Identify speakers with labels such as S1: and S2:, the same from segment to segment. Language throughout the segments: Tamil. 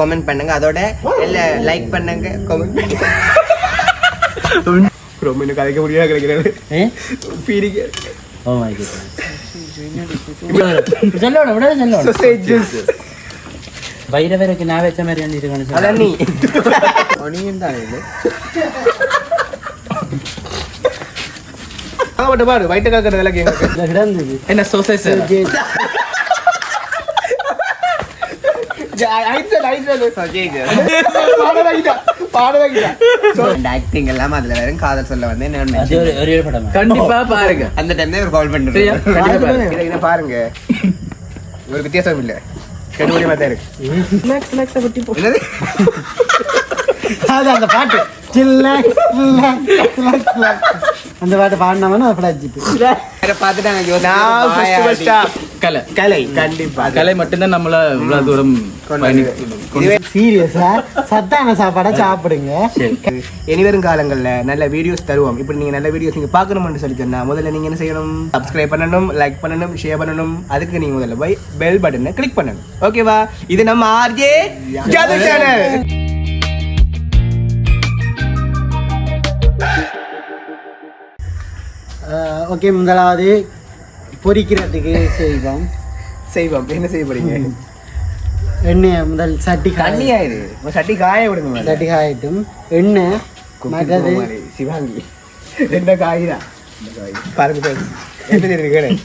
S1: கமெண்ட் பண்ணுங்க. அதோட இல்ல லைக் பண்ணுங்க. கமெண்ட் பண்ணுங்க. ரொம்ப இன்னும் கதைக்க முடியாது கிடைக்கிறது
S2: ஏ?
S1: பீடிக்க.
S2: ஓ மை காட் சொல்லணும் விட சொல்லணும்.
S1: சொசேஜஸ்
S2: வைரவருக்கு நான் வச்ச மாதிரி வந்து இருக்கணும்
S1: அதான்? நீ ஒனியும் தான் இது. ஆமாட்ட பாரு வயிற்று காக்கிற விலைக்கு எங்களுக்கு
S2: கிடந்தது.
S3: என்ன சோசைஸ்
S1: ஆக்டிங் எல்லாம் அதுல வெறும் காதல் சொல்ல வந்து என்ன
S2: அது ஒரு ஒரே படம்
S3: கண்டிப்பா பாருங்க
S1: அந்த டைம்ல ஒரு கால்? பண்ணுறேன்
S3: கண்டிப்பா பாருங்க.
S1: இதை இதை பாருங்க ஒரு வித்தியாசம் இல்ல கண்டுபிடி மாதிரி இருக்கு என்னது
S4: அது அந்த பாட்டு. அந்த பாட்டு
S1: வேற பார்த்துட்டாங்க
S3: கலை.
S1: கலை கண்டிப்பா.
S3: கலை மட்டும்தான் நம்மள இவ்வளவு தூரம்
S4: சீரியஸா சத்தான சாப்பாடை சாப்பிடுங்க.
S1: இனிவரும் காலங்கள்ல நல்ல வீடியோஸ் தருவோம். இப்படி நீங்க நல்ல வீடியோஸ் நீங்க பார்க்கணும்னு சொல்லி சொன்னா முதல்ல நீங்க என்ன செய்யணும்? சப்ஸ்கிரைப் பண்ணணும் லைக் பண்ணணும் ஷேர் பண்ணணும். அதுக்கு நீங்க முதல்ல போய் பெல் பட்டனை கிளிக் பண்ணணும். ஓகேவா இது நம்ம ஆர்ஜே ஜாது சேனல்
S4: ஓகே முதலாவது பொரிக்கிறதுக்கு செய்வோம்.
S1: செய்வோம். என்ன செய்ய போறீங்க?
S4: எண்ணெய் முதல் சட்டி
S1: தண்ணி
S4: காய
S1: ஆயிடு சட்டி காய விடுங்க.
S4: சட்டி காயட்டும். எண்ணெய் மற்றது
S1: சிவாங்கி. ரெண்ட காய்தான் பாருங்க friends. என்ன செய்யுங்க என்ன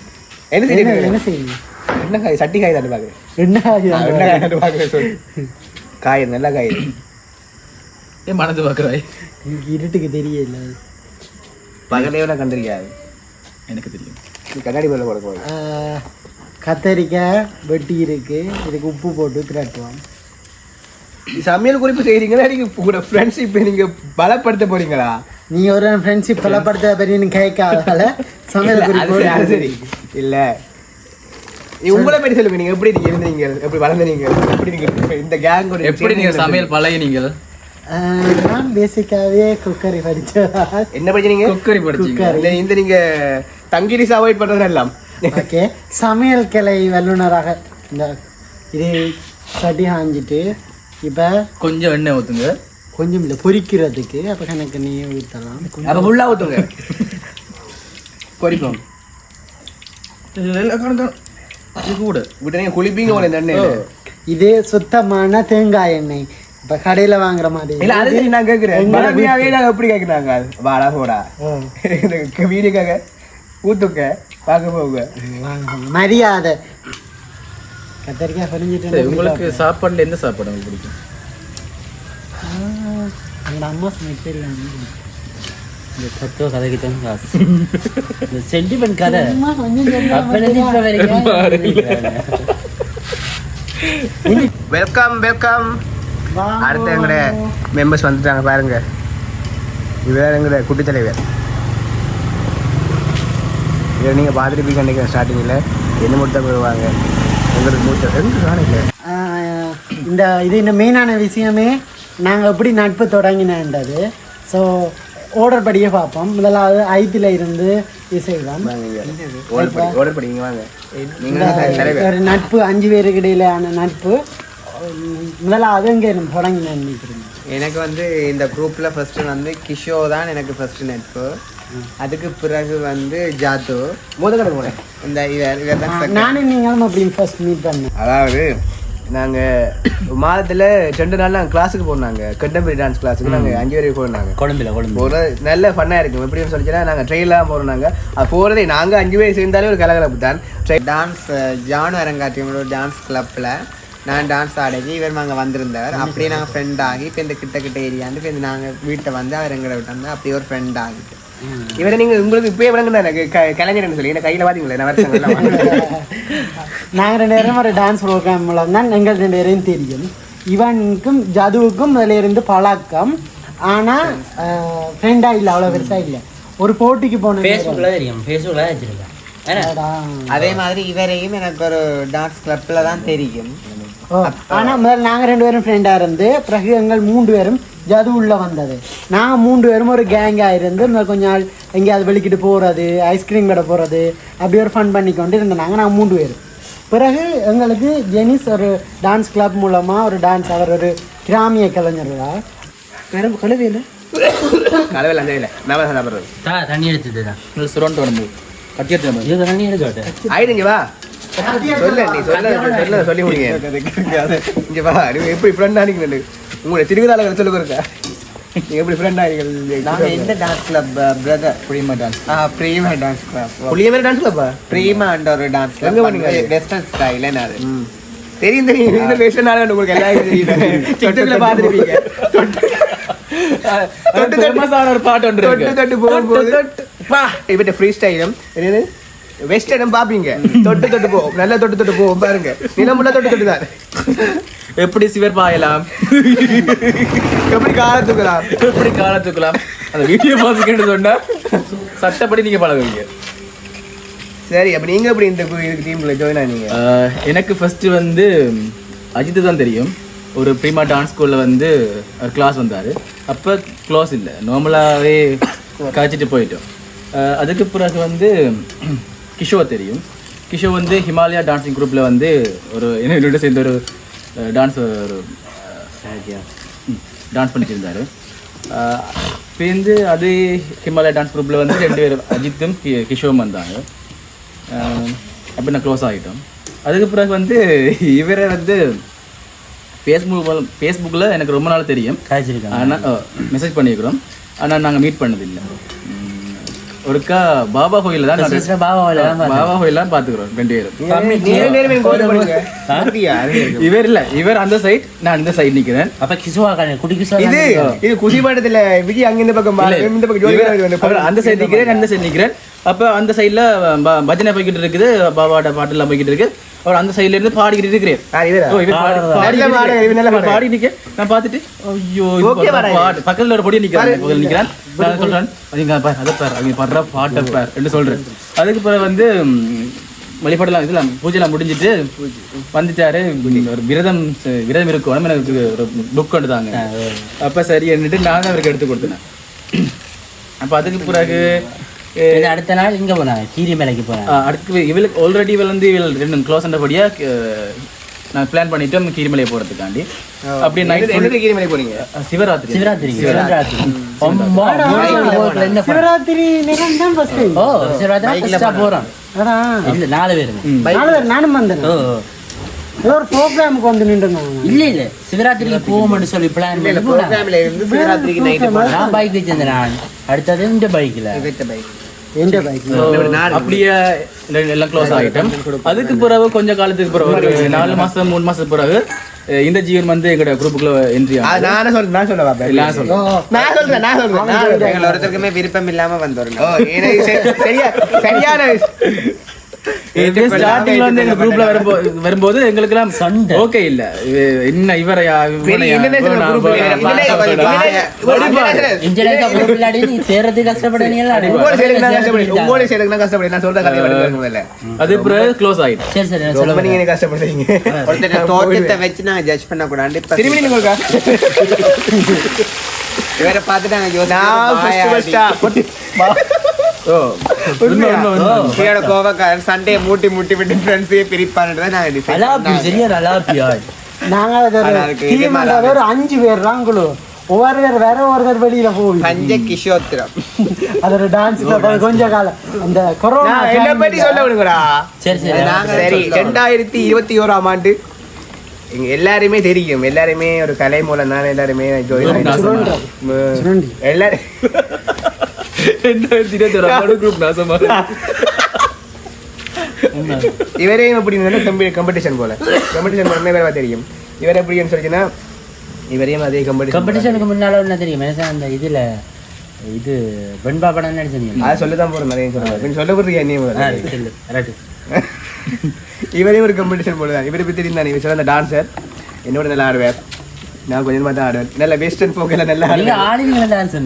S4: என்ன
S1: செய்யுங்க
S4: என்ன செய்யணும்
S1: என்ன காய் சட்டி காய் தானே பாக்குறேன்.
S4: எண்ணெய்
S1: என்ன காய் தானே பாக்குறேன் சொல்லு. காய் நல்லா காய்.
S3: ஏன் மனது பாக்குறாய்?
S4: எனக்கு இருட்டுக்கு தெரியல.
S1: பகலே நான் கண்டிருக்காது.
S3: எனக்கு தெரியும்.
S1: கண்ணாடி மேல போட போகுது
S4: ஆஹ், கத்தரிக்காய் வெட்டி இருக்கு. இதுக்கு உப்பு போட்டு திரட்டுவோம்.
S1: சமையல் குறிப்பு செய்றீங்களா? நீங்க உங்களோட ஃப்ரெண்ட்ஷிப் நீங்க பலப்படுத்த போறீங்களா?
S4: நீ ஒரு ஃப்ரெண்ட்ஷிப் பலப்படுத்த பெரிய கேட்காதால சமையல்
S1: இல்ல, அது சரி,
S4: குறிப்பு
S1: இல்ல. உங்களை பற்றி சொல்லுங்க. நீங்க எப்படி நீங்க இருந்தீங்க? எப்படி வளர்ந்தீங்க எப்படி நீங்க இந்த கேங் கூட
S3: எப்படி நீங்க சமையல் பழகினீங்க
S4: நான் பேசிக்காவே குக்கரி படிச்சதா
S1: என்ன படிச்சீங்க
S3: குக்கரி படிச்சீங்க.
S1: இந்த இந்த நீங்க தங்கிலீஸ் அவாய்ட் பண்றது எல்லாம்.
S4: ஓகே. சமையல் கலை வல்லுநராக இந்த இது சட்டி காஞ்சிட்டு இப்போ
S3: கொஞ்சம் எண்ணெய் ஊத்துங்க.
S4: கொஞ்சம் இல்லை பொரிக்கிறதுக்கு அப்போ எனக்கு நீ ஊற்றலாம்
S1: அப்ப ஃபுல்லா ஊத்துங்க.
S3: பொரிப்போம் இது கூட.
S1: விட்டு குளிப்பீங்க போல இந்த எண்ணெயில.
S4: இது சுத்தமான தேங்காய் எண்ணெய். இப்போ கடையில் வாங்குற மாதிரி.
S1: இல்ல அது நான் கேக்குறேன். எப்படி கேக்குறாங்க? வாடா போடா. வீடுக்காக ஊத்துக்க பார்க்க போங்க.
S4: மரியாதை. கத்தரிக்காய் பொரிஞ்சிட்டு
S3: உங்களுக்கு சாப்பாடுல எந்த சாப்பாடு உங்களுக்கு பிடிக்கும்?
S4: எங்கள் அம்மா சமைச்சு தெரியும்
S2: இந்த தத்துவ கதைக்கு தான் காசு. இந்த சென்டிமெண்ட் கதை.
S4: அம்மா கொஞ்சம் சொல்லுங்க.
S2: அப்பலேருந்து இப்ப வரைக்கும்
S1: வெல்கம் வெல்கம். அடுத்து எங்கட மெம்பர்ஸ் வந்துட்டாங்க பாருங்க. இவர் எங்கட குட்டி தலைவர். இதை நீங்கள் பார்த்துட்டு நினைக்கிறேன் ஸ்டார்டிங்கில் என்ன மட்டும் வருவாங்க எங்களுக்கு மூத்த காணிக்கல
S4: ஆஹ் இந்த இது இந்த மெயினான விஷயமே நாங்கள் எப்படி நட்பு தொடங்கினது ஸோ ஆர்டர் படியே பார்ப்போம். முதலாவது ஐத்தில் இருந்து
S1: தலைவர்
S4: ஒரு நட்பு அஞ்சு பேருக்கு இடையிலான நட்பு. முதலாவது எங்கே நம்ம தொடங்கினேன்
S5: எனக்கு வந்து இந்த குரூப்ல ஃபர்ஸ்ட் வந்து கிஷோ தான் எனக்கு ஃபர்ஸ்ட் நட்பு. அதுக்கு பிறகு வந்து ஜாத்து
S1: மூத்த கடை போனேன்.
S5: இந்த இவர் இவர் தான்.
S4: நானும் நீங்களும் அப்படி ஃபர்ஸ்ட் மீட் பண்ணேன்.
S1: அதாவது நாங்கள் மாதத்தில் ரெண்டு நாள் நாங்கள் கிளாஸுக்கு போனாங்க கண்டெம்பரரி டான்ஸ் கிளாஸுக்கு நாங்கள் அஞ்சு பேருக்கு போனாங்க
S2: கொழும்புல கொழும்பு
S1: ஒரு நல்ல ஃபன்னாக இருக்கும். எப்படின்னு சொல்லிச்சுன்னா நாங்கள் ட்ரெயின்லாம் போகிறோம் நாங்கள் அது போகிறதே நாங்கள் அஞ்சு பேர் சேர்ந்தாலே ஒரு கலகலப்பு தான். ட்ரெயின்
S5: டான்ஸ் ஜானு அரங்காட்டியமோட டான்ஸ் கிளப்ல நான் டான்ஸ் ஆடகி இவர் அங்கே வந்திருந்தார். அப்படியே நாங்கள் ஃப்ரெண்ட் ஆகி இப்போ இந்த கிட்ட கிட்ட ஏரியாண்டு இப்போ இந்த நாங்கள் வீட்டை வந்து அவர் எங்களை விட்டு வந்து அப்படியே ஒரு ஃப்ரெண்ட் ஆகிட்டு.
S1: இவரை நீங்கள் உங்களுக்கு இப்போயே விளங்குனா எனக்கு கலைஞர்னு சொல்லி. என்ன கையில் வருஷம்
S4: நாங்கள் ரெண்டு பேரும் ஒரு டான்ஸ் ப்ரோக்ராம் மூலம் தான் எங்கள் ரெண்டு பேரையும் தெரியும். இவனுக்கும் ஜதுவுக்கும் அதில் இருந்து பழக்கம். ஆனால் ஃப்ரெண்டாக இல்லை அவ்வளோ பெருசாக இல்லை. ஒரு போட்டிக்கு போன
S2: ஃபேஸ்புக்கில் தெரியும். ஃபேஸ்புக்கில் வச்சிருக்கேன்.
S5: அதே மாதிரி இவரையும் எனக்கு ஒரு டான்ஸ் கிளப்ல தான் தெரியும்.
S4: ஆனால் முதல்ல நாங்கள் ரெண்டு பேரும் ஃப்ரெண்டாக இருந்து பிறகு எங்கள் மூன்று பேரும் ஜது உள்ள வந்தது. நாங்கள் மூன்று பேரும் ஒரு கேங்காக இருந்து கொஞ்ச நாள் எங்கேயாவது வெளிக்கிட்டு போகிறது ஐஸ்கிரீம் கடை போகிறது அப்படி ஒரு ஃபன் பண்ணி கொண்டு இருந்தோம் நாங்கள் மூன்று பேரும். பிறகு எங்களுக்கு ஜெனிஸ் ஒரு டான்ஸ் கிளப் மூலமா ஒரு டான்ஸ் அவர் ஒரு கிராமிய கலைஞர்களா வேற கழுவியில்
S1: நான் சாப்பிட்றது.
S2: தா தண்ணி எடுத்துட்டு தான்
S3: சுரண்டு கட்டி எடுத்து நம்ம
S2: இது தண்ணி எடுத்து
S1: ஆயிடுங்க வா. சொல்ல நீ சொல்ல சொல்ல சொல்லி முடியுங்க இங்க வா நீ எப்படி ஃப்ரெண்ட் ஆனீங்க உங்களை திருவிழாவில் சொல்லு கொடுக்க நீங்க எப்படி ஃப்ரெண்ட்
S5: நாங்க
S1: ஆனீங்க
S5: எந்த டான்ஸ் கிளப் பிரதர்
S3: புரியுமா டான்ஸ்
S5: ஆ பிரீமா டான்ஸ் கிளப்
S1: புள்ளிய மாதிரி டான்ஸ் கிளப்பா
S5: பிரீமா என்ற ஒரு டான்ஸ் கிளப்
S1: போனீங்க?
S5: வெஸ்டர்ன் ஸ்டைல் என்ன அது.
S1: தெரியும் தெரியும். இந்த வேஷனால உங்களுக்கு எல்லாம் தெரியும். டிக்டாக்ல பார்த்துருப்பீங்க. தொட்டு
S3: ஃபேமஸான ஒரு பாட்டு ஒன்று
S1: தொட்டு
S3: இருக்கு
S1: தொட்டு போகும்போது பா. இவட்ட ஃப்ரீ ஸ்டைலும் என்னது? வெஸ்டர்னும் பாப்பீங்க. தொட்டு தொட்டு போகும் நல்லா தொட்டு தொட்டு போகும் பாருங்க. நிலமுள்ள தொட்டு தொட்டு தான்.
S3: எப்படி சிவர் பாயலாம்?
S1: எப்படி காலத்துக்கலாம்
S3: எப்படி காலத்துக்கலாம் அந்த வீடியோ பார்த்து கேட்டு சொன்னா சட்டப்படி நீங்க பழகுவீங்க.
S1: சரி அப்ப நீங்க எப்படி இந்த டீம்ல ஜாயின் ஆனீங்க?
S3: எனக்கு ஃபர்ஸ்ட் வந்து அஜித் தான் தெரியும். ஒரு ப்ரீமா டான்ஸ் ஸ்கூலில் வந்து ஒரு கிளாஸ் வந்தார். அப்போ க்ளாஸ் இல்லை. நார்மலாகவே கழிச்சிட்டு போயிட்டோம். அதுக்கு பிறகு வந்து கிஷோர் தெரியும். கிஷோர் வந்து ஹிமாலயா டான்ஸிங் குரூப்பில் வந்து ஒரு என்னோட சேர்ந்து ஒரு டான்ஸ் ஒரு டான்ஸ் பண்ணிட்டு இருந்தார் சேர்ந்து அது ஹிமாலயா டான்ஸ் குரூப்பில் வந்து ரெண்டு பேரும் அஜித்தும் கி- கிஷோரும் வந்தாங்க. அப்போ நான் க்ளோஸ் ஆகிட்டோம். அதுக்கு பிறகு வந்து இவரை வந்து ஃபேஸ்புக் ஃபேஸ்புக்கில் எனக்கு ரொம்ப நாள் தெரியும். ஆனால் மெசேஜ் பண்ணியிருக்கிறோம். ஆனால் நாங்கள் மீட் பண்ணதில்லை. ஒருக்கா பாபா கோயிலில் தான்
S2: பார்த்தேன்.
S3: பாபா கோயில் தான் பார்த்துக்கிறோம். ரெண்டு பேரும்.
S1: கோயில்?
S3: இவர் இல்லை இவர் அந்த சைட் நான் இந்த சைடு நிற்கிறேன்
S2: அப்ப கிசுவா குடி கிசுவா
S1: இது இது குசி பாட்டத்துல விஜய் அங்க இந்த பக்கம் இந்த பக்கம்
S3: அந்த சைடு நிற்கிறேன் நான் இந்த சைடு நிற்கிறேன் அப்போ அந்த சைடில் பஜனை போய்கிட்டு இருக்குது. பாபாவோட பாட்டுலாம் போய்கிட்டு இருக்கு. அவர் அந்த சைடுல இருந்து பாடிக்கிட்டு இருக்கிறேன் பாடி- நிக்க நான் பார்த்துட்டு ஐயோ. பாட்டு. பக்கத்துல ஒரு பொடி நிக்கிறான். நிக்கிறான் நான் சொல்றேன். அதை பார் அவங்க படுற பாட்டை பார் என்று சொல்றேன். அதுக்கு பிறகு வந்து வழிபாடெல்லாம் இதெல்லாம் பூஜைலாம் முடிஞ்சிட்டு வந்துட்டாரு. ஒரு விரதம் விரதம் இருக்கணும் எனக்கு ஒரு புக் கொண்டு தாங்க. அப்ப சரி என்னட்டு நான் தான் அவருக்கு எடுத்து கொடுத்தேன். அப்ப அதுக்கு பிறகு
S2: அடுத்த நாள் இங்க போனாங்க கீரி மலைக்கு போனாங்க
S3: அடுத்து இவளுக்கு ஆல்ரெடி இவள் வந்து இவள் ரெண்டு க்ளோஸ் ஆனபடியா நான் பிளான் பண்ணிட்டோம் கீரிமலை போறதுக்காண்டி. அப்படியே நைட்
S1: என்னது கீரிமலை போறீங்க?
S3: சிவராத்திரி.
S2: சிவராத்திரி சிவராத்திரி.
S4: சிவராத்திரி. நேரம் தான் ஃபர்ஸ்ட்
S2: ஓ சிவராத்திரி போறோம்.
S4: அதான்
S2: இல்ல நாலு பேருங்க.
S4: நாலு பேர் நானும் வந்தேன் ஒரு ப்ரோக்ராமுக்கு வந்து நின்றுனாங்க
S2: இல்ல இல்ல சிவராத்திரிக்கு போவோம்னு சொல்லி பிளான் பண்ணி
S5: ப்ரோக்ராம்ல இருந்து சிவராத்திரிக்கு நைட்டு
S2: நான் பைக் வச்சிருந்தேன் நான். அடுத்தது இந்த பைக்ல
S5: பைக்
S3: அப்படியே எல்லாம் க்ளோஸ் ஆகிட்டோம். அதுக்கு பிறகு கொஞ்ச காலத்துக்கு பிறகு ஒரு நாலு மாசம் மூணு மாசத்துக்கு பிறகு இந்த ஜீவன் வந்து எங்களோட குரூப்புக்குள்ள என்ட்ரி
S1: ஆ,
S3: ஆகும்
S1: நானே சொல்றேன் நான்
S3: சொல்றேன்.
S1: நான் சொல்றேன் நான் சொல்றேன். நான் சொல்றேன்.
S5: எங்கள் ஒருத்தருக்குமே விருப்பம் இல்லாம வந்தோம்.
S1: சரியா சரியான
S3: ஸ்டார்டிங்ல வந்து எங்க குரூப்ல வரும்போது வரும்போது எங்களுக்கு எல்லாம்
S2: சண்டை.
S3: ஓகே இல்ல. என்ன இவரையா அது பிறகு க்ளோஸ் ஆயிடும்
S1: கஷ்டப்படுறீங்க.
S5: தோட்டத்தை வச்சு நாங்க ஜட்ஜ் பண்ண கூடாது
S1: திரும்பி நீங்க இருக்கா
S5: இவரை பார்த்து நாங்க
S1: நான் first first ஆ.
S3: ஓ. உண்மை உண்மை உண்மை
S5: இவரோட கோபக்காரன் சண்டையை மூட்டி மூட்டி விட்டு ஃப்ரெண்ட்ஸையே பிரிப்பான்றதை
S2: அலாப்பி. சரியா அலாப்பியா
S4: டீம். ஒரு அஞ்சு பேர் தான் குழு. ஒவ்வொருத்தர் வேற ஒருத்தர் வெளியில போகுது
S5: பஞ்ச கிஷோத்திரம்.
S4: அது ஒரு டான்ஸ் கொஞ்ச காலம். அந்த கொரோனா
S1: நான் என்ன பத்தி சொல்ல விடுங்கடா.
S2: சரி சரி.
S5: நாங்க
S1: சரி. ரெண்டாயிரத்தி இருபத்தி ஓராம் ஆண்டு எல்லாருமே தெரியும். எல்லாருமே ஒரு கலை மூலம் தான் எல்லாருமே. எல்லாரும் இவரையும் எப்படி கம்பெடிஷன் போல கம்பெடிஷன் போல வேற தெரியும் இவர் எப்படின்னு சொல்லிச்சுன்னா இவரையும் அதே கம்பெடிஷன்
S2: காம்படிஷனுக்கு முன்னால ஒண்ணு தெரியும் அந்த இதுல இது வெண்பா படம் நடிச்சீங்க
S1: அதை சொல்லதான் போறேன் நிறைய சொல்லுவேன் சொல்ல போடுறீங்க நீ.
S2: சொல்லு
S1: இவரே ஒரு கம்பெடிஷன் போலதான் இவரை பத்தி தெரியும் தான் இவர் சிறந்த டான்சர் என்னோட நல்லா ஆடுவார் நான் கொஞ்சமா தான் ஆடுவேன் நல்ல வெஸ்டர்ன் போக்கில் நல்லா ஆடுவேன்
S2: ஆளுங்கள டான்ஸ்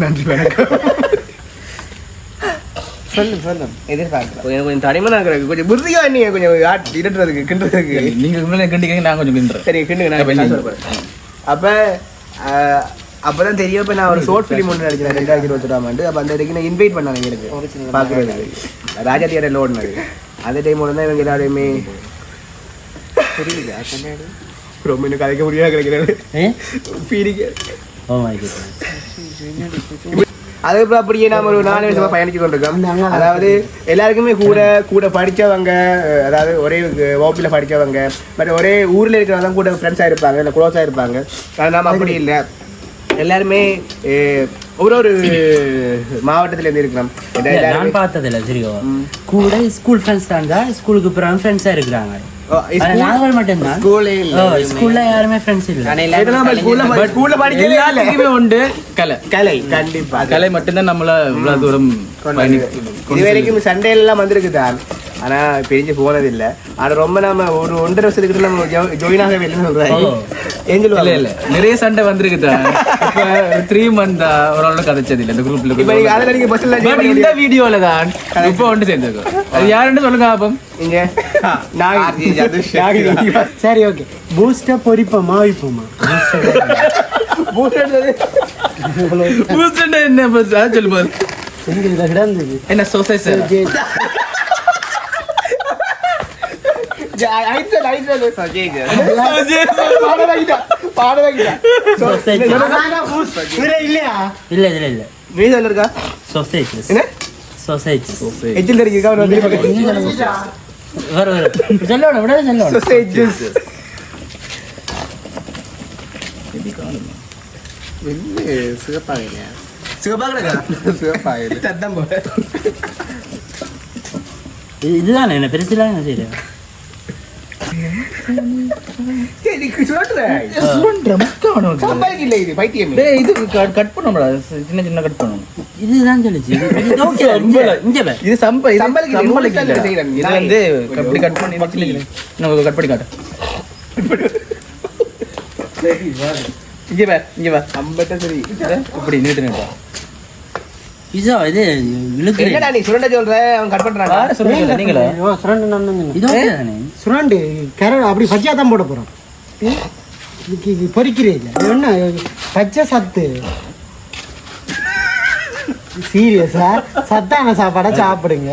S1: நன்றி வணக்கம்.
S5: சொல்லு சொல்லு.
S1: கொஞ்சம் கொஞ்சம் தனிமனா இருக்கிறது கொஞ்சம் புரியா நீங்க கொஞ்சம் இடட்டுறதுக்கு கிண்டுறதுக்கு.
S3: நீங்க முன்னாடி கண்டிக்க நான் கொஞ்சம் கிண்டுறேன்.
S1: சரி கிண்டுங்க நான்
S3: அப்ப
S1: அப்பதான் தெரியும். இப்ப நான் ஒரு ஷார்ட் ஃபிலிம் ஒன்று நடிக்கிறேன் ரெண்டாயிரத்தி இருபத்தொராம் ஆண்டு. அப்ப அந்த இதுக்கு நான் இன்வைட் பண்ணாங்க எனக்கு பாக்குறதுக்கு ராஜா தியேட்டர்ல ஓடினது. அந்த டைம் தான் இவங்க
S5: புரியல கண்ணாடி
S1: ரொம்ப இன்னும் கதைக்க முடியாது கிடைக்கிறது.
S2: ஏ?
S1: பீடிக்க.
S2: ஓ மை காட்
S1: அதுக்கப்புறம் அப்படியே நாம ஒரு நாலு வருஷமா பயணிச்சு கொண்டிருக்கோம் அதாவது எல்லாருக்குமே கூட கூட படிச்சவங்க அஹ், அதாவது ஒரே வகுப்புல படிச்சவங்க பட் ஒரே ஊர்ல இருக்கிறவங்க தான் கூட ஃப்ரெண்ட்ஸா இருப்பாங்க இல்லை க்ளோஸா இருப்பாங்க. ஆனா நாம அப்படி இல்லை. எல்லாருமே ஒரு ஒரு மாவட்டத்துல இருந்து இருக்கிறோம்.
S2: நான் பார்த்ததில்ல தெரியும். கூட ஸ்கூல் ஃப்ரெண்ட்ஸ் தான் தான் ஸ்கூலுக்கு அப்புறம் ஃப்ரெண்ட்ஸா இருக்கிறாங்க. நாங்கள் மட்டும்தான்.
S5: ஸ்கூலே இல்ல
S2: ஓ ஸ்கூல்ல யாருமே ஃப்ரெண்ட்ஸ் இல்ல.
S1: இதெல்லாம் ஸ்கூல்ல ஸ்கூல்ல படிக்கவே இல்லை
S3: எல்லாத்துக்குமே உண்டு. கலை.
S1: கலை. கண்டிப்பா.
S3: கலை மட்டும்தான் நம்மள இவ்வளவு தூரம்
S1: இது வரைக்கும் சண்டே எல்லாம் வந்திருக்கு தான் ஆனா பிரிஞ்சு போனது இல்ல ஆனா ரொம்ப நாம ஒரு ஒன்றரை வருஷத்துக்கு நம்ம ஜாயின் ஆகவே இல்லைன்னு சொல்றாங்க
S2: ஓ.
S1: ஏஞ்சல்
S3: இல்ல இல்ல. நிறைய சண்டை வந்திருக்குதா இப்ப த்ரீ மந்த் ஒரு கதைச்சது இல்ல இந்த குரூப்ல
S1: இப்ப நீங்க அதுல நீங்க பஸ்ல
S3: பட் இந்த வீடியோல தான் இப்ப ஒன்று சேர்ந்திருக்கோம். அது யாருன்னு சொல்லுங்க
S5: ஜதுஷ்.
S1: நாகி.
S4: சரி ஓகே பூஸ்டர் பொரிப்போமா அவிப்போமா
S3: பூஸ்டர் என்ன பஸ் அது சொல்லு பாரு
S4: எங்க இதை கிடந்தது
S3: என்ன சொசைட்டி
S1: ஐசல் ஐசல் பாட வைக்கிட்டா பாட வைக்கிட்டா
S2: Sausage.
S4: இவரே இல்லையா
S1: இல்ல இல்ல இல்ல மீதல் இருக்கா
S2: சொசைட்டிஸ்
S1: என்ன
S2: சொசைட்டிஸ்
S1: எஜில் தெரியுங்க
S3: கட் பண்ணோம்டா சின்ன சின்ன கட் பண்ணணும்.
S2: இதுதான் சொல்லுச்சு. இது-
S1: சம்பளம்.
S3: இது. வந்து கட் பண்ணி சின்ன சின்ன இன்னும் கட் பண்ணி காட்டு. இங்க வா இங்க வா.
S1: அம்பட்ட சரி.
S3: இப்படி நீட்டு நீட்டா.
S2: இதோ இது இழுக்குறேன்.
S1: என்னடா நீ சுரண்ட சொல்ற? அவன் கட்
S3: நீங்களா
S4: ஓ சுரண்டு நான்
S2: இது
S4: சுரண்டு கரை அப்படி பச்சையா தான் போட இது பொரிக்கிறே இல்லை. இது என்ன? பச்சை சத்து. சீரியஸா சத்தான சாப்பாடை சாப்பிடுங்க.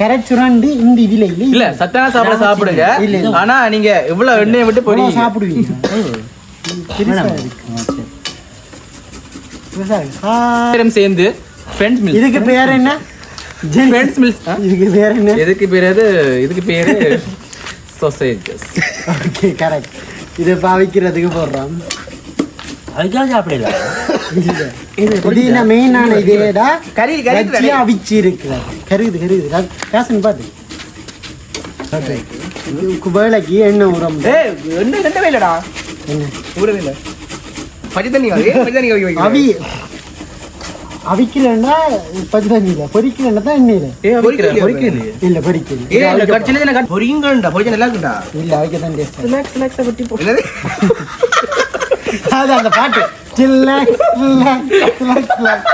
S4: கரெக்ட் சுரண்டி இந்த இதுல இல்ல.
S3: இல்ல சத்தான சாப்பாடு சாப்பிடுங்க.
S4: இல்ல.
S3: ஆனா நீங்க இவ்வளவு எண்ணெயை விட்டு பொடி
S4: சாப்பிடுவீங்க.
S3: சேர்ந்து ஃப்ரெண்ட்ஸ் மில்ஸ்
S4: இதுக்கு பேர் என்ன?
S3: ஃப்ரெண்ட்ஸ் மில்ஸ்
S4: இதுக்கு பேர் என்ன?
S3: எதுக்கு பேர் அது? இதுக்கு பேரு சொசைட்டிஸ்
S4: ஓகே கரெக்ட் இதை பாவிக்கிறதுக்கு போடுறோம்
S2: அதுக்காக சாப்பிடல
S4: புதினா மெயினான இதேடா
S1: கறி கறி
S4: வச்சு அவிச்சு இருக்கிறது கருகுது கருகுது காசுன்னு பாத்து இதுக்கு வேலைக்கு எண்ணெய் உரம்
S1: ஏய் என்ன ரெண்டவே இல்லடா
S4: என்ன
S1: ஊரவே இல்ல பச்சை தண்ணி
S4: அவி அவிக்கலன்னா பச்சை தண்ணியில பொரிக்கலன்னா தான் எண்ணெயில இல்ல பொரிக்கல
S1: ஏய் இல்ல கட் சின்ன சின்ன கட் பொரிங்கண்டா பொரிஞ்ச நல்லா இருக்குடா.
S4: இல்ல அவிக்க தான் டேஸ்ட்
S1: என்னது?
S4: அது அந்த பாட்டு. சில்லாக், சில்லாக், சில்லாக்.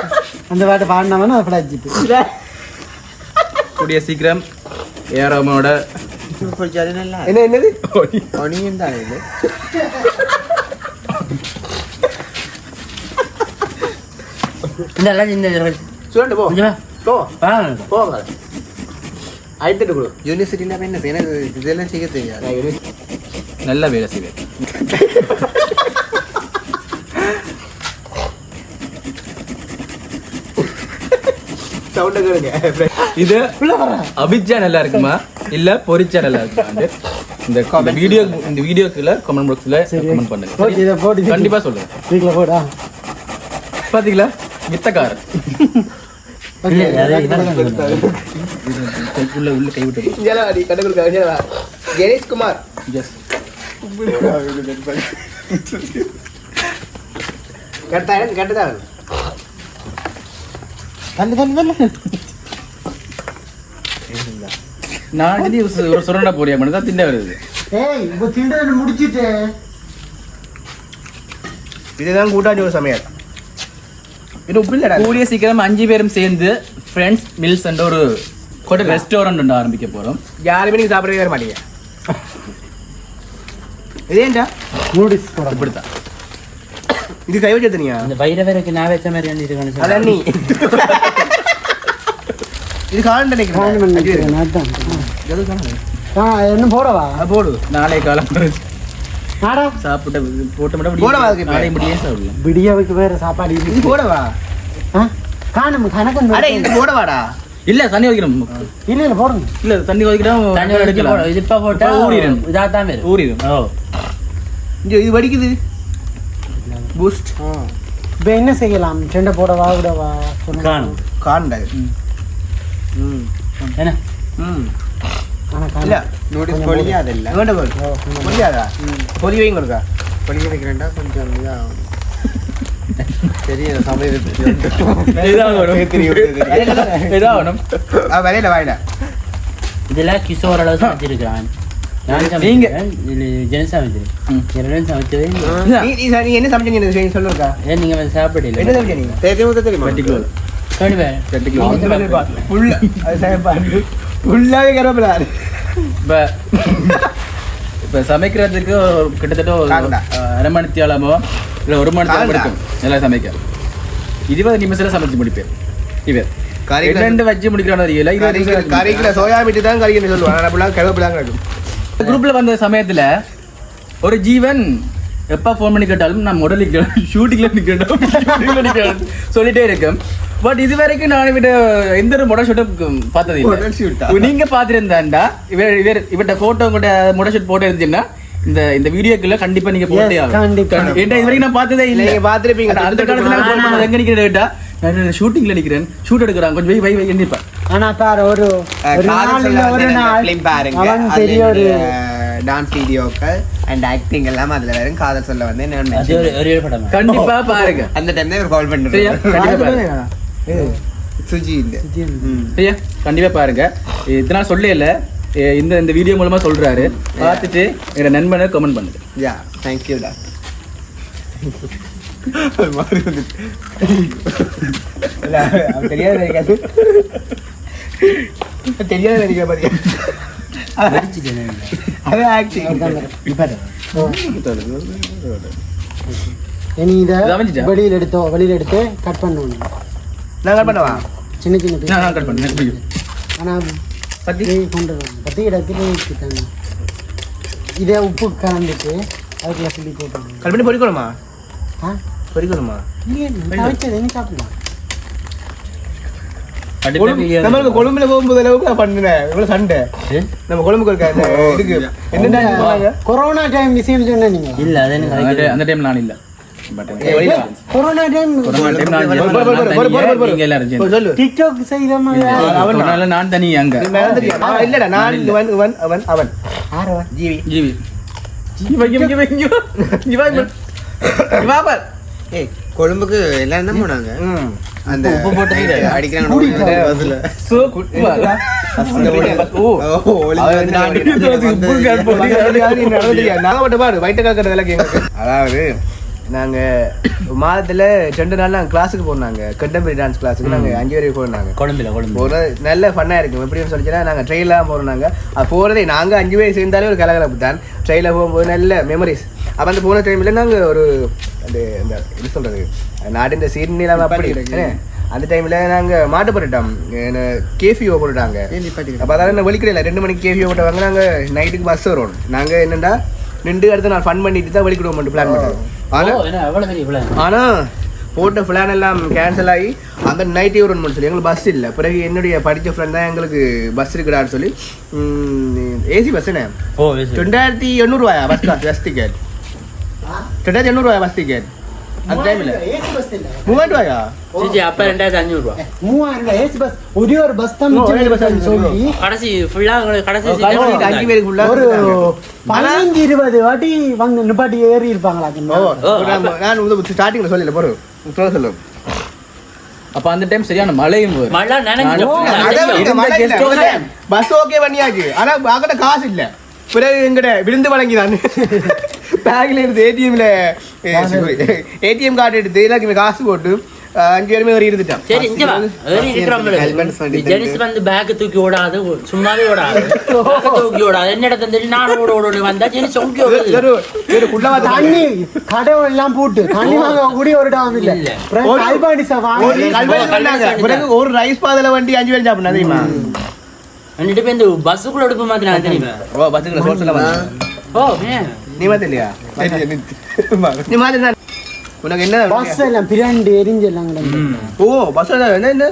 S4: அந்த பாட்டு பாடினவன அதை படாச்சிட்டு
S3: கூடிய சீக்கிரம்
S5: நல்லா
S1: என்ன? என்னது?
S5: ஒனியன் தான் இது.
S2: இந்த எல்லாம் இந்த
S1: சுரண்டு போ. போ. போங்க ஐட்டு கொடு
S5: யூனிவர்சிட்டியில் போய் என்ன எனக்கு இதெல்லாம் செய்ய தெரியாது
S3: நல்ல வேலை செய்வேன்
S1: சவுண்ட கேளுங்க
S3: இது அபிச்சா நல்லா இருக்குமா இல்ல பொரிச்சா நல்லா இருக்குமா இந்த வீடியோ இந்த வீடியோக்குள்ள கமெண்ட் பாக்ஸ்ல கமெண்ட் பண்ணுங்க
S4: போட்டு இதை போட்டு
S3: கண்டிப்பா சொல்லுங்க
S4: வீட்டில் போடா
S3: பாத்தீங்களா
S2: சொல்லுங்க.
S3: உள்ள உள்ள கைவிட்டு
S1: இங்கெல்லாம் அடி கண்டு கொடுக்க கணேஷ் குமார்
S3: எஸ்
S4: தள்ளு
S3: நான் ஒரு சுரண்டா போறியா மட்டும் தான் திண்ட வருது.
S4: ஏய் இப்போ திண்டது முடிச்சிட்டு
S1: இதுதான் கூட்டாண்டி ஒரு சமையல்.
S3: கூடிய சீக்கிரம் அஞ்சு பேரும் சேர்ந்து ஃப்ரெண்ட்ஸ் மில்ஸ் என்ற ஒரு ரெஸ்டாரண்ட் ஒன்று ஆரம்பிக்க போறோம்.
S1: யாருமே நீங்க சாப்பிடவே வர மாட்டீங்க? இதேண்டா
S4: நூடில்ஸ் போட
S3: இப்படித்தான்
S1: இது கை வச்ச தனியா
S2: அந்த வைரவருக்கு நான் வச்ச மாதிரி வந்து இருக்கணும்
S1: அதான் நீ. இது காணும் நினைக்கிறேன்
S4: என்ன போடவா?
S1: போடு.
S3: நாளை காலம் சாப்பிட்ட போட்ட
S1: போடவா அதுக்கு இப்ப?
S3: நாளை முடியே சாப்பிடலாம்
S4: விடியவுக்கு வேற சாப்பாடு
S1: இது போடவா
S4: ஆ, காணும் கணக்கன்
S1: அடே இது போடவாடா
S3: இல்ல தண்ணி வைக்கணும்
S4: இல்ல இல்ல போடுங்க
S3: இல்ல தண்ணி வைக்கிறோம்
S2: தண்ணி போட்டா
S3: ஊறிடும்.
S2: இதா தான்
S3: ஊறிடும்
S2: ஓ
S1: இங்க இது வடிக்குது பூஸ்ட்
S4: இப்ப என்ன செய்யலாம் செண்டை போடவா விடவா.
S2: காணும்
S1: காண்ட ம்
S2: என்ன
S1: ம்
S4: ஆனா
S1: இல்ல
S4: காணும்
S5: நூடுல்ஸ் பொழியாது இல்ல
S1: வேண்ட போல் புரியாதா பொதி வைங்க இருக்கா
S5: பொழிய வைக்கிறேன்டா கொஞ்சம் இதாகும் தெரியல சமையல்
S3: இதாகணும்
S1: வரையில வாயில
S2: இதுல கிஷோர் அளவு சமைச்சிருக்கிறான் நான்
S3: நீங்க-
S2: சமைச்சிருக்கேன் இதுல ஜெனஸ் சமைச்சிருக்கேன்
S3: ம்.
S2: இரண்டும் சமைச்சதே இல்லை.
S1: நீ நீ ச- நீ என்ன சமைச்ச நீ எனக்கு சொல்லுக்கா
S2: ஏன் நீங்க வந்து சாப்பிடல
S1: என்ன
S5: தெரியுமா தெரியுமா
S3: வெட்டிக்கோ
S2: கண்டிப்பா
S3: வெட்டிக்கோ
S1: ஃபுல்லா அது சமைப்பாரு ஃபுல்லாவே கரப்பலா
S3: இப்ப இப்ப சமைக்கிறதுக்கு கிட்டத்தட்ட ஒரு அரை மணி தேளமோ இல்ல ஒரு மணி
S1: காண்டா.
S3: எடுக்கும் எல்லாம் சமைக்க. இருபது நிமிஷத்துல சமைச்சு முடிப்பேன். இவர். ரெண்டு வச்சு
S1: கறிக்குள்ள
S3: நிமிஷம்
S1: கறிக்குள்ள சோயா மீட்டு தான் கறிக்குன்னு சொல்லுவாங்க. அப்படிலாம் கருவேப்பிலாம் கிடக்கும்
S3: குரூப்ல வந்த சமயத்துல ஒரு ஜீவன் எப்ப ஃபோன் பண்ணி கேட்டாலும் நான் முதல்ல நிக்கிறேன் ஷூட்டிங்ல நிக்கிறேன். ஷூட்டிங்ல நிக்கிறேன். சொல்லிட்டே இருக்கேன். பட் இது வரைக்கும் நான் இவட எந்த ஒரு முட ஷூட்டும் பார்த்தது? இல்லை நீங்க பாத்துருந்தாண்டா இவர் இவர் இவட்ட போட்டோ கூட முட ஷூட் போட்டோ இருந்துச்சுன்னா இந்த இந்த வீடியோக்குள்ள கண்டிப்பா நீங்க போட்டே ஆகும்
S4: கண்டிப்பா.
S3: ஏன்டா இது வரைக்கும் நான் பார்த்ததே இல்லை
S1: நீங்க பார்த்திருப்பீங்க.
S3: அந்த காலத்துல நான் phone பண்ணது எங்க நிக்கிறேன் கேட்டா நான் ஷூட்டிங்ல நிக்கிறேன்? ஷூட் எடுக்கிறான். கொஞ்சம் வை வை வை நிப்பேன்
S4: ஆனா பாரு ஒரு ஒரு நாள் இல்ல ஒரு நாள்
S5: ஃபிலிம் பாருங்க.
S4: அவன் பெரிய ஒரு
S5: டான்ஸ் வீடியோக்கள் அண்ட் ஆக்டிங் எல்லாம் அதுல வரும். காதல் சொல்ல வந்து என்ன
S2: அது
S5: mention
S2: ஒரு ஒரு படம்?
S3: கண்டிப்பா பாருங்க.
S5: அந்த டைம் தான் இவர் கால் பண்ணுறேன் சுஜி இல்ல ம்.
S3: சரியா கண்டிப்பா பாருங்க. இத்தனை நாள் சொல்ல இல்ல இந்த இந்த வீடியோ மூலமா சொல்றாரு. பார்த்துட்டு என்னோட நண்பனை கமெண்ட் பண்ணுங்க.
S5: யா தேங்க்யூ டா
S1: இல்ல, அவன் தெரியாத நினைக்காது தெரியாத நினைக்க பாருங்க அது ஆக்டிங்
S4: இனி இத
S3: இது அமைஞ்சிட்டா?
S4: வெளியில எடுத்தோ வெளியில எடுத்து கட் பண்ணணும்.
S1: நான் கட் பண்ணவா?
S4: சின்ன சின்ன piece.
S3: நான் கட் பண்ணேன். புரியும்.
S4: ஆனா
S3: பத்தி?
S4: கொண்டு பத்தி இடத்துல வச்சுட்டாங்க இதை உப்பு கலந்துட்டு அதுக்குள்ள சொல்லி போட்டுருங்க
S1: கட் பண்ணி பொறிக்கணுமா
S4: ஆ?
S1: பொறிக்கணுமா
S4: இல்லையே வச்சது என்ன சாப்பிடலாம்
S1: நம்மளுக்கு கொழும்புல போகும்போது அளவுக்கு பண்ணினேன். இவ்வளவு சண்டை? நம்ம கொழும்புக்கு இருக்க. சொன்னாங்க
S4: கொரோனா டைம் விஷயம் சொன்ன நீங்க.
S2: இல்ல அதுக்கு-
S3: அந்த டைம் நான் இல்ல.
S4: கொரோனா டைம் டிக்டாக்
S3: நான் தனி அங்க
S1: இல்லடா நான் அவன் அவன் ஜீவி
S3: ஜீவி
S5: கொழும்புக்கு எல்லாரும் தான் போனாங்க. அந்த
S3: உப்பு போட்டு
S5: அடிக்கிறாங்க
S1: அதாவது நாங்க மாதத்துல ரெண்டு நாள் நாங்க கிளாஸுக்கு போனாங்க. கண்டெம்பரரி டான்ஸ் கிளாஸுக்கு நாங்க அஞ்சு வரைக்கும் போனாங்க.
S2: கொழும்புல கொழும்பு
S1: போற நல்ல ஃபன்னா இருக்கும் எப்படின்னு சொல்லிச்சுன்னா நாங்க ட்ரெயின்லாம் போறோம் நாங்க. அது போறதே நாங்க அஞ்சு பேர் சேர்ந்தாலே ஒரு கலகலப்பு தான். ட்ரெயினில் போகும்போது நல்ல மெமரிஸ் அப்ப அந்த போன டைம்ல நாங்க ஒரு அந்த இந்த இது சொல்றது? நாட்டின் சீர்நிலாம் அப்படி? அந்த டைம்ல நாங்க மாட்டு போட்டுட்டோம் கேஃபிஓ போட்டுட்டாங்க. அப்ப அதாவது வெளிக்கடையில் ரெண்டு மணிக்கு கேஃபிஓ போட்டவங்க நாங்க நைட்டுக்கு பஸ் வரும் நாங்க என்னண்டா நின்று அடுத்து நான் ஃபன் பண்ணிட்டு தான் வெளிக்கிடுவோம் பிளான் பண்ணோம் ஆனா
S2: ஓ, என்ன அவ்வளவு பெரிய இவ்வளவு
S1: ஆனா போட்ட பிளான் எல்லாம் கேன்சல் ஆகி அந்த நைட்டே வரும்னு சொல்லி எங்களுக்கு பஸ் இல்லை. பிறகு என்னுடைய படித்த ஃப்ரெண்ட் தான் எங்களுக்கு பஸ் இருக்குடான்னு சொல்லி ஏசி பஸ் என்ன. ரெண்டாயிரத்தி எண்ணூறுவாயா பஸ் காசு பஸ் டிக்கெட் ரெண்டாயிரத்தி எண்ணூறுவாயா பஸ் டிக்கெட் அந்த டைம்ல மூவாயிரம் ரூபாயா
S2: அப்ப ரெண்டாயிரத்தி அஞ்சூறு ரூபா
S4: மூவாயிரம் ரூபாய் ஏசி பஸ் ஒரே ஒரு பஸ் தான்
S1: ஒரே bus? தான்
S4: இருக்குன்னு சொல்லி
S2: கடைசி ஃபுல்லா கடைசி
S1: கடைசி
S2: seat
S1: அஞ்சு பேருக்கு ஃபுல்லா
S4: ஒரு பதினஞ்சு இருபது வாட்டி வந்து நிப்பாட்டி ஏறி இருப்பாங்களா
S1: நான் வந்து ஸ்டார்டிங்ல சொல்லல போறோம் சொல்ல சொல்லு
S3: அப்ப அந்த டைம் சரியான மழையும்.
S2: மழை நனைஞ்சு
S1: பஸ் ஓகே பண்ணியாச்சு ஆனா அங்கிட்ட காசு இல்ல பிறகு எங்கட விருந்து வழங்கிதான் பேக்ல எடுத்து ஏடிஎம்ல ஏடிஎம் கார்டு எடுத்து எல்லாருக்குமே காசு போட்டு பேருமே ஏறி இருந்துட்டோம்
S2: சரி இங்க வா ஏறி இருக்கிறவங்களுக்கு ஜெனிஸ் வந்து பேக் தூக்கி ஓடாது சும்மாவே ஓடாது தூக்கி ஓடாது என்ன தந்துட்டு நான் ஓட ஓட வந்தா ஜெனிஸ் ஒங்கி ஓடுது
S1: ஒரு ஒரு குள்ளவா
S4: தண்ணி கடவுள் எல்லாம் போட்டு தண்ணி வாங்க கூடிய ஒரு டாம் இல்ல
S2: இல்ல.
S4: அப்புறம்
S1: ஒரு- ஒரு ஒரு ரைஸ் பாதையில வண்டி அஞ்சு பேரும் சாப்பிடணும் தெரியுமா
S2: ரெண்டு பேர் இந்த பஸ்ஸுக்குள்ள எடுப்பு மாத்தினாங்க தெரியுமா
S1: ஓ பஸ்ஸுக்குள்ள
S2: ஓ ஏன்
S1: நீ உனக்கு என்ன
S4: பஸ் எல்லாம் பிரண்டு எரிஞ்சு எல்லாம் கிடந்து
S1: ஓ பஸ் என்ன என்ன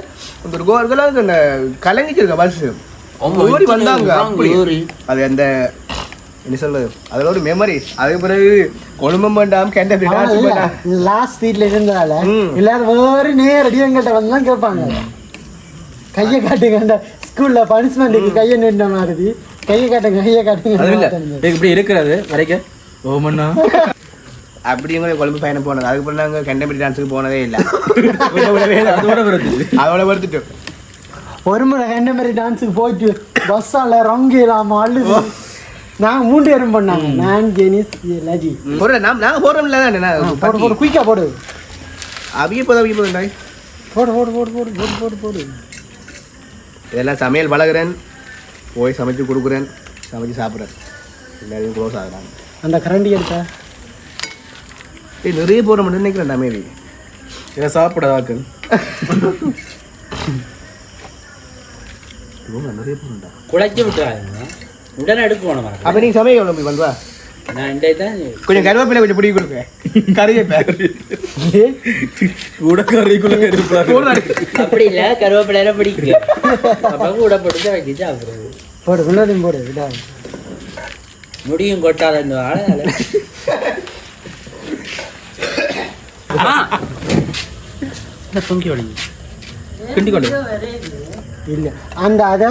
S1: ஒரு கோவர்களாக கலங்கிச்சிருக்க பஸ் ஓடி வந்தாங்க. அது அந்த என்ன சொல்றது? அதோட ஒரு மெமரிஸ் அதுக்கு பிறகு கொழும்பம் வேண்டாம் கேண்ட
S4: லாஸ்ட் சீட்ல இருந்ததால
S1: ம்.
S4: எல்லாரும் வேறு நேரடி எங்கிட்ட வந்து தான் கேட்பாங்க கையை காட்டுங்க அந்த ஸ்கூல்ல பனிஷ்மெண்ட்டுக்கு கையை நின்ற மாதிரி. கையை காட்டுங்க கையை
S3: அது இல்ல.
S4: காட்டுங்க
S3: இப்படி இருக்கிறது வரைக்க ஓமண்ணா?
S1: அப்படி எங்க கொழும்பு பயணம் போனது. அதுக்கப்புறம் நாங்க கண்டபடி டான்ஸுக்கு போனதே இல்லை.
S3: அதோட வருது
S1: அதோட வருத்துட்டோம்
S4: ஒரு முறை கண்ட மாதிரி டான்ஸுக்கு போயிட்டு பஸ்ஸால ரொங்க இல்லாம அழுது. நாங்க மூன்று பேரும் பண்ணாங்க. நான் ஜெனிஸ் லஜி
S1: ஒரு நாம் நாங்க போறோம்ல தானே
S4: போடு போடு குயிக்கா போடு.
S1: அவிய போதும் அவிய போதும்
S4: போடு போடு போடு போடு போடு போடு போடு.
S1: இதெல்லாம் சமையல் பழகுறேன். போய் சமைச்சு கொடுக்குறேன். சமைச்சு சாப்பிட்றேன். எல்லாரையும் க்ளோஸ் ஆகுறாங்க.
S4: அந்த கரண்டி எடுத்த?
S1: ஏய் நிறைய போட மட்டும் நினைக்கிறேன் மேபி
S3: இதை சாப்பிட ஆக்கள்.
S1: நிறைய போடுண்டா
S2: குழைச்சி விட்டுறாங்க உடனே எடுக்க போன மாதிரி
S1: அப்போ நீங்கள் சமையல் எவ்வளோ வந்து வா
S2: நான் இந்த தான்
S1: கொஞ்சம் கருவேப்பிலை கொஞ்சம் பிடிக்க கொடுங்க. கருவேப்பிலை.
S3: கூட கறிக்குள்ள
S2: அப்படி இல்ல கருவேப்பிலையில பிடிக்கும். அப்ப கூட போட்டு தான் சாப்பிடுறது.
S4: போடு முன்னாடியும் போடு விடா
S2: முடியும் கொட்டாத இந்த வாழை ஆ இந்த பொங்கி ஒளிங்க
S3: கிண்டி கொண்டு
S4: இல்ல. அந்த அதை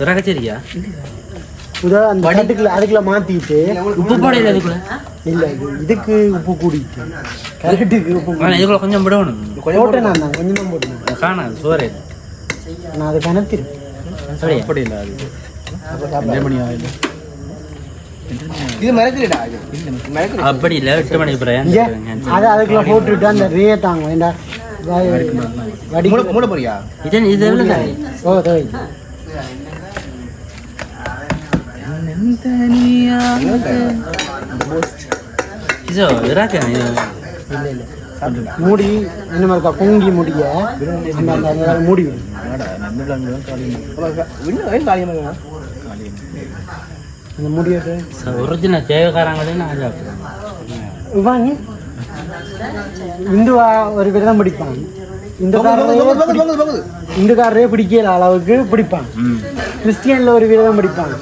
S2: ரகச்சரியா?
S4: உத அந்த தட்டுக்குள்ள அதுக்குள்ள மாத்திட்டு
S2: உப்பு போடையில அதுக்குள்ள
S4: இல்ல இது இதுக்கு உப்பு கூடிட்டு. கரெக்டுக்கு உப்பு
S2: இதுக்குள்ள கொஞ்சம் விடணும்
S4: போட்டேன் நான் கொஞ்சம் தான் போட்டேன்
S2: காணாது சோறு.
S4: நான் அதை கணத்திரு
S3: அப்படி இல்லை அது மணி
S1: இது மறக்குதுடா இது. மறக்குது
S2: அப்படி இல்ல எட்டு மணிக்கு
S4: இங்க
S2: பிறகு
S4: அதை அதுக்குள்ள போட்டுட்டு அந்த ரே தாங்க ஏண்டா? வடி
S1: மூட மூட போறியா?
S2: இது இது எவ்வளவு தானே
S4: ஓ தோய்
S2: இது. இறாக்க இது
S4: இல்ல இல்ல மூடி என்ன மாதிரி இருக்கா? பொங்கி முடிய. மூடி. அந்த முடியை
S2: ஒரிஜினல் தேவைக்காரங்களே
S4: வாங்க. இந்துவா ஒரு விரதம் பிடிப்பான். இந்துக்காரரே இந்துக்காரரே பிடிக்கல அளவுக்கு பிடிப்பான். கிறிஸ்டியன்ல ஒரு விரதம் பிடிப்பான்.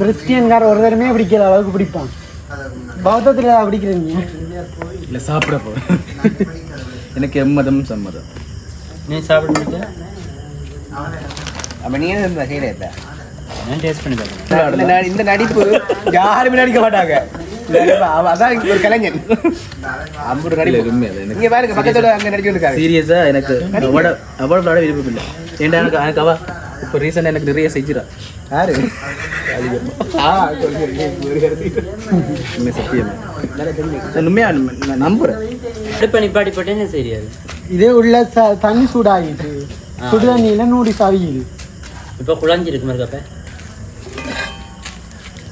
S4: கிறிஸ்டியன்கார ஒரு தரமே பிடிக்கல அளவுக்கு பிடிப்பான். பௌத்தத்துல பிடிக்கிறீங்க
S3: இல்லை சாப்பிட போ. எனக்கு எம்மதம் சம்மதம்.
S2: நீ சாப்பிட்டு
S1: அப்போ நீ என்ன
S2: நான் டேஸ்ட் பண்ணி பார்க்கறேன்.
S1: இந்த நடி- இந்த நடிப்பு யாருமே நடிக்க மாட்டாங்க. அவ- அதான் ஒரு கலைஞன்.
S3: இல்லை
S1: நடிப்பு இங்க பாருங்க பக்கத்துல அங்க நடிச்சு இருக்காரு
S3: சீரியஸா எனக்கு அவட அவளோட விட விருப்பம் இல்லை. ஏன்டா எனக்கு எனக்கு அவ இப்போ ரீசெண்டாக எனக்கு நிறைய செஞ்சிடா
S1: யாரு?
S3: சத்தியமா. உண்மையா நான் நம்புறேன்.
S2: அடுப்பை நிப்பாட்டி போட்டு என்ன சரியாது
S4: இதே உள்ள தண்ணி சூடாகிட்டு சுடு தண்ணியில நூடி சவியுது
S2: இப்போ குழஞ்சிருக்கு மாதிரி அப்ப?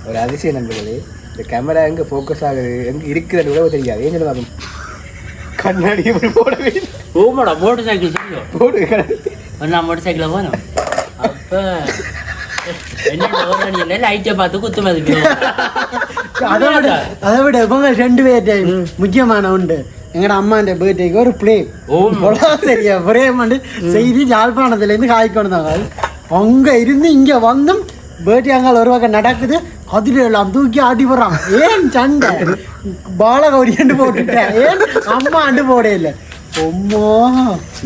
S1: ஒரு அதிசயம் நண்பர்களே இந்த கேமரா எங்க ஃபோக்கஸ் ஆகுது எங்க இருக்குதுன்னு கூட தெரியாது. ஏன் சொல்லுவாங்க கண்ணாடி இப்படி போடவே.
S2: ஓமாடா மோட்டர் சைக்கிள் தெரியும்
S1: போடு.
S2: நான் மோட்டர் சைக்கிளில் போனோம். அப்போ
S4: அதை விட இவங்க ரெண்டு பேர்ட்ட முக்கியமான உண்டு. எங்கட அம்மாண்ட பர்த்டேக்கு ஒரு பிளே சரியா பிரேம் வந்து செய்தி யாழ்ப்பாணத்துல இருந்து காய்க்கு வந்தாங்க அங்க இருந்து இங்க வந்தும் பேட்டி அங்கால ஒரு வகை நடக்குது கதிரை எல்லாம் தூக்கி ஆடி போடுறான் ஏன் சண்டை பாலகௌரி அண்டு போட்டுட்டேன் ஏன் அம்மா அண்டு போட இல்லை அம்மா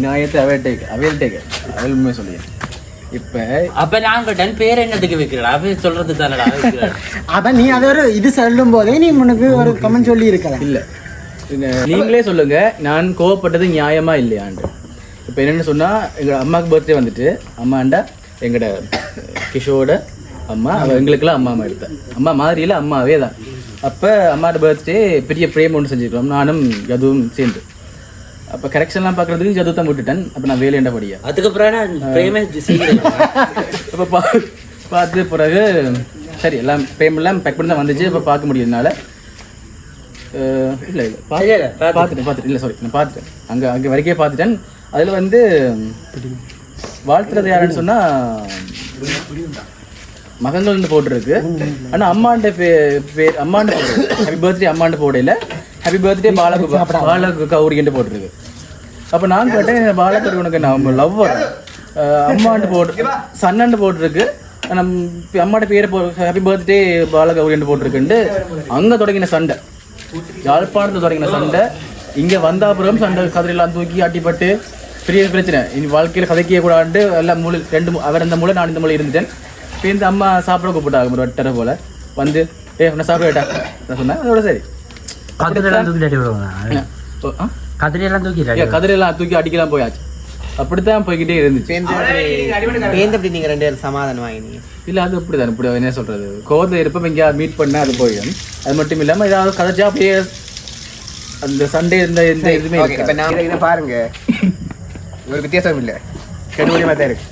S3: நியாயத்தை அவள் டேக் அவள் டேக் அவள் உண்மை சொல்லி இப்போ
S2: அப்ப நான் கேட்டேன் பேர் என்னத்துக்கு வைக்கிறா அப்ப சொல்றது தானடா
S4: அதான் நீ அதை ஒரு இது சொல்லும் போதே நீ உனக்கு ஒரு கமெண்ட் சொல்லி இருக்கலாம்
S3: இல்லை நீங்களே சொல்லுங்க நான் கோவப்பட்டது நியாயமா இல்லையாண்டு இப்போ என்னென்னு சொன்னா எங்க அம்மாவுக்கு பர்த்டே வந்துட்டு அம்மாண்டா எங்கட கிஷோட அம்மா அவ எங்களுக்கெல்லாம் அம்மா அம்மா எடுத்தேன் அம்மா மாதிரியில் அம்மாவே தான். அப்போ அம்மாவோட பர்த்டே பெரிய பிரேம் ஒன்று செஞ்சுருக்கோம் நானும் அதுவும் சேர்ந்து. அப்போ கரெக்ஷன்லாம் பார்க்குறதுக்கு ஜது தான் விட்டுட்டேன். அப்போ நான் வேலையண்டபடியா
S2: அதுக்கப்புறம் நான் பிரேமே செய்கிறேன்
S3: இப்போ பா பார்த்து பிறகு சரி எல்லாம் பேமெண்ட்லாம் பேக் பண்ணி தான் வந்துச்சு. இப்போ பார்க்க முடியுதுனால இல்லை இல்லை பார்த்துட்டேன். பார்த்துட்டேன் இல்லை சாரி நான் பார்த்துட்டேன். அங்கே அங்கே வரைக்கே பார்த்துட்டேன். அதில் வந்து வாழ்த்துறது யாருன்னு சொன்னால் மகங்கள்னு போட்டிருக்கு. ஆனால் அம்மாண்ட பேர் அம்மாண்ட ஹாப்பி பர்த்டே அம்மாண்ட போடையில். ஹாப்பி பர்த்டே பாலகு பாலகு கௌரின்ட்டு போட்டிருக்கு. அப்போ நான் கேட்டேன் பாலகர் உனக்கு நான் லவ் அம்மாண்டு போட்டு சன்னண்டு போட்டிருக்கு. நம் அம்மாட்ட பேரை போ ஹாப்பி பர்த்டே பாலகௌரின்னு போட்டிருக்குண்டு அங்கே தொடங்கின சண்டை. யாழ்ப்பாணத்தில் தொடங்கின சண்டை. இங்கே வந்த அப்புறம் சண்டை கதிரெல்லாம் தூக்கி அட்டிப்பட்டு பெரிய பிரச்சனை. இனி வாழ்க்கையில் கதைக்கே கூடாண்டு எல்லாம் மூளை ரெண்டு அவர் இந்த மூளை நான் இந்த மூளை இருந்துட்டேன். இப்போ இந்த அம்மா சாப்பிட கூப்பிட்டாங்க ஒரு வட்டரை போல. வந்து ஏ உன்னை சாப்பிட வேட்டா நான் சொன்னேன் அதோட சரி.
S2: தூக்கிட்டு
S3: ஏ, கதிரெல்லாம் தூக்கி அடிக்கலாம் போயாச்சு. அப்படித்தான் போய்கிட்டே இருந்துச்சு.
S5: அப்படி- நீங்க ரெண்டு பேரும் சமாதானம் வாங்கினீங்க
S3: இல்ல அது அப்படிதான் இப்படி என்ன சொல்றது? கோவத்தில் இருப்போம் எங்கேயா மீட் பண்ண அது போயிடும் அது மட்டும் இல்லாம ஏதாவது கதைச்சா அப்படியே அந்த சண்டே இந்த இந்த இதுவுமே
S1: இப்போ. நான் இதை- பாருங்க. ஒரு வித்தியாசம் இல்லை. மாதிரி தான் இருக்கு.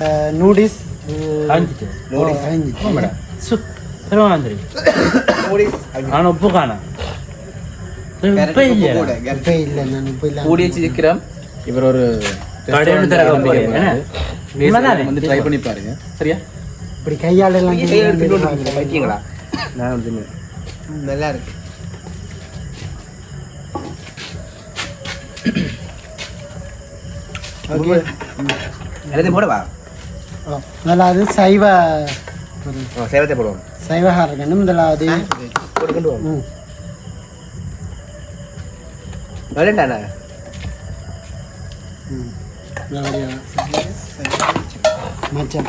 S4: நூடிஸ்
S2: உப்பு உப்பே
S4: இல்லை நான் இல்லை
S3: கூடிய சீக்கிரம் இவர் ஒரு? வந்து ட்ரை பண்ணி பாருங்க சரியா
S4: இப்படி கையாளெல்லாம்
S1: வைக்கீங்களா நான் வந்து
S5: ம், நல்லா இருக்கு
S1: ஓகே எல்லாத்தையும் போடவா
S4: முதலாவது சைவ
S1: சேவத்தை போடுவோம்.
S4: சைவஹாரகன் முதலாவது
S1: போட்டுக்கிட்டு போவோம்
S4: ம்,
S1: வரேன்டாண்ணா
S4: ம். முதலாவது மச்சம்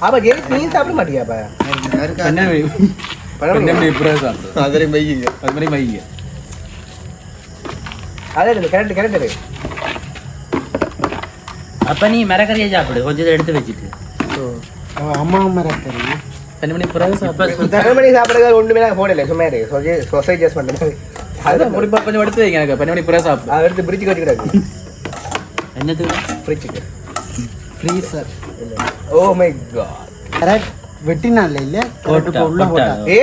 S1: அப்ப ஜெய் நீ சாப்பிட மாட்டியாப்பா
S5: அதரை பையிங்க
S3: அது மாதிரி வைங்க
S1: அதே இருக்கு கரெக்ட் கரெக்ட் இருக்கு
S2: அப்ப நீ மரக்கறியை சாப்பிடு. கொஞ்சம் எடுத்து வச்சுட்டு.
S4: அம்மா மரக்கறி.
S3: பெண்ணை மணி பிறகு
S1: பண்ணி சாப்பிடுறது ஒன்றுமே நான் போடல. சும்மா இருக்கு சொசை சொசை ஜஸ்ட் பண்ணுறது
S3: அதுதான் முடிப்பா கொஞ்சம் எடுத்து வைங்க எனக்கு. பெண்ணை மணி பிறகு சாப்பிடு.
S1: அதை எடுத்து பிரிட்ஜுக்கு வச்சுக்கிறாங்க
S2: என்னத்துக்கு
S1: ஃப்ரிட்ஜுக்கு
S4: freezer
S1: oh my god
S4: correct வெட்டினால இல்ல
S2: போட்டா,
S4: போட்டு உள்ள
S2: போட்டா.
S4: போட்டா.
S1: ஏ?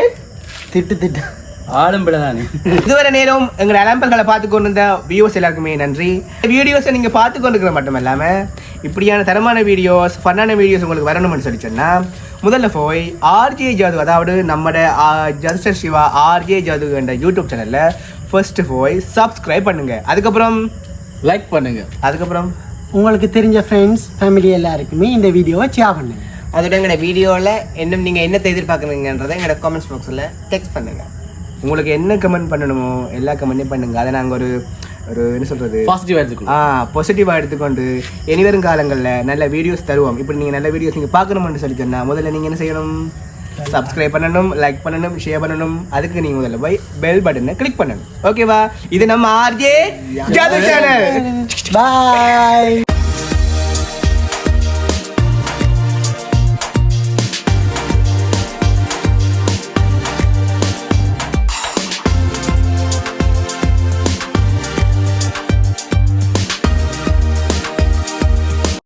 S4: திட்டு திட்டு.
S2: ஆளும் பிள்ளைதானே
S1: இதுவரை நேரம் எங்களை அலம்பல்களை பார்த்து கொண்டிருந்த வியூஸ் எல்லாருக்குமே நன்றி. வீடியோஸை நீங்கள் பார்த்து கொண்டிருக்கிற மட்டும் இல்லாமல் இப்படியான தரமான வீடியோஸ் ஃபன்னான வீடியோஸ் உங்களுக்கு வரணும்னு சொல்லி சொன்னா முதல்ல போய் ஆர்ஜே ஜாது அதாவது நம்மட ஜஸ்டர் சிவா ஆர்ஜே ஜாது என்ற யூடியூப் சேனலில் ஃபர்ஸ்ட் போய் சப்ஸ்கிரைப் பண்ணுங்க. அதுக்கப்புறம்
S3: லைக் பண்ணுங்க.
S1: அதுக்கப்புறம்
S4: உங்களுக்கு தெரிஞ்ச ஃப்ரெண்ட்ஸ் ஃபேமிலி எல்லாருக்குமே இந்த வீடியோவை ஷேர் பண்ணுங்க.
S5: அதோட எங்களோட வீடியோவில் இன்னும் நீங்கள் என்னத்தை எதிர்பார்க்குறீங்கன்றதை எங்களோட காமெண்ட்ஸ் பாக்ஸில் டெக்ஸ்ட் பண்ணுங்க.
S1: உங்களுக்கு என்ன கமெண்ட் பண்ணணுமோ எல்லா கமெண்ட்டையும் பண்ணுங்க. அதை நாங்கள் ஒரு ஒரு என்ன சொல்கிறது
S3: பாசிட்டிவ் எடுத்துக்கணும்.
S1: ஆ பாசிட்டிவாக எடுத்துக்கொண்டு இனிவரும் காலங்களில் நல்ல வீடியோஸ் தருவோம். இப்படி நீங்கள் நல்ல வீடியோஸ் நீங்கள் பார்க்கணும்னு சொல்லி சொன்னா முதல்ல நீங்கள் என்ன செய்யணும்? சப்ஸ்கிரைப் பண்ணணும் லைக் பண்ணணும் ஷேர் பண்ணணும். அதுக்கு நீங்கள் முதல்ல போய் பெல் பட்டனை கிளிக் பண்ணணும். ஓகேவா இது நம்ம ஆர்ஜே ஜாது சேனல்
S4: பாய்